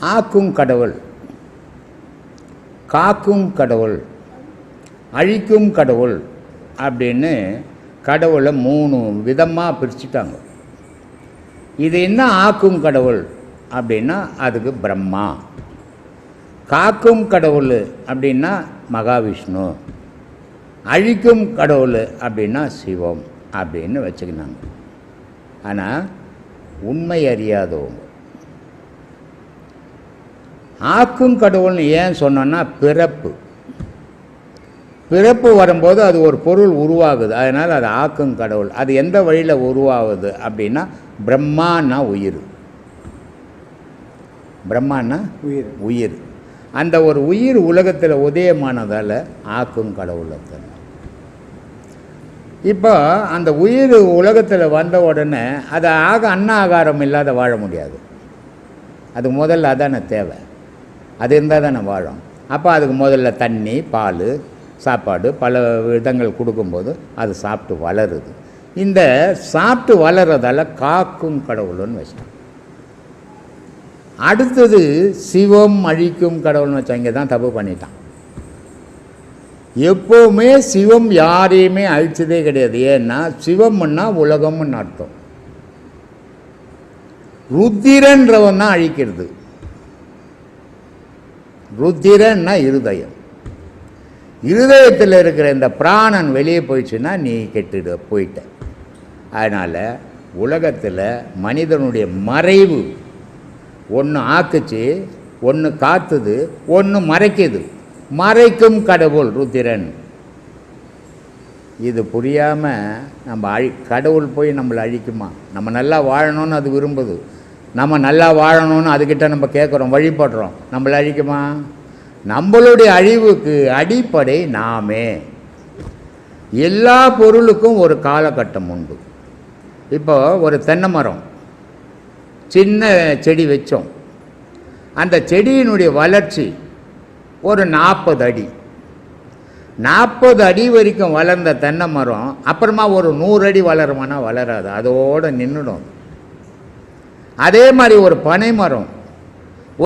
ஆக்கும் கடவுள். காக்கும் கடவுள். அழிக்கும் கடவுள் அப்படின்னு கடவுளை மூணு விதமாக பிரிச்சுட்டாங்க. இது என்ன ஆக்கும் கடவுள் அப்படின்னா அதுக்கு பிரம்மா. காக்கும் கடவுள் அப்படின்னா மகாவிஷ்ணு. அழிக்கும் கடவுள் அப்படின்னா சிவம் அப்படின்னு வச்சுக்கினாங்க. ஆனால் உண்மை அறியாதவங்க ஆக்கும் கடவுள்னு ஏன் சொன்னோன்னா பிறப்பு. பிறப்பு வரும்போது அது ஒரு பொருள் உருவாகுது. அதனால் அது ஆக்கும் கடவுள். அது எந்த வழியில் உருவாகுது அப்படின்னா பிரம்மான்னா உயிர். பிரம்மான்னா உயிர். உயிர். அந்த ஒரு உயிர் உலகத்தில் உதயமானதால் ஆக்கும் கடவுளை தரும் இப்போ அந்த உயிர் உலகத்தில் வந்த உடனே அது ஆக அன்ன ஆகாரம் இல்லாத வாழ முடியாது. அது முதல்ல அதானே தேவை. அது இருந்தால் தானே வாழும். அப்போ அதுக்கு முதல்ல தண்ணி பால் சாப்பாடு பல விதங்கள் கொடுக்கும்போது அது சாப்பிட்டு வளருது. இந்த சாப்பிட்டு வளர்றதால காக்கும் கடவுள்னு வச்சிட்டான் அடுத்தது சிவம் அழிக்கும் கடவுள்னு வச்சோம் இங்கே தான் தப்பு பண்ணிட்டான். எப்போவுமே சிவம் யாரையுமே அழிச்சதே கிடையாது. ஏன்னா சிவம்னா உலகம்னு அர்த்தம். ருத்திரன்றவன் தான் அழிக்கிறது. ருத்திரன்னா இருதயம். இருதயத்தில் இருக்கிற இந்த பிராணன் வெளியே போயிடுச்சுன்னா நீ கெட்டுடு போயிட்ட. அதனால் உலகத்தில் மனிதனுடைய மறைவு ஒன்று ஆக்குச்சு ஒன்று காத்துது ஒன்று மறைக்குது. மறைக்கும் கடவுள் ருத்திரன். இது புரியாமல் நம்ம அழி கடவுள் போய் நம்மளை அழிக்குமா? நம்ம நல்லா வாழணும்னு அது விரும்புது. நம்ம நல்லா வாழணும்னு அதுக்கிட்ட நம்ம கேட்குறோம் வழிபடுறோம். நம்மளை அழிக்குமா? நம்மளுடைய அழிவுக்கு அடிப்படை நாமே. எல்லா பொருளுக்கும் ஒரு காலகட்டம் உண்டு. இப்போ ஒரு தென்னை மரம் சின்ன செடி வச்சோம். அந்த செடியினுடைய வளர்ச்சி ஒரு நாற்பது அடி. நாற்பது அடி வரைக்கும் வளர்ந்த தென்னை மரம் அப்புறமா ஒரு நூறு அடி வளருமானா வளராது. அதோடு நின்றுடும் அதே மாதிரி ஒரு பனை மரம்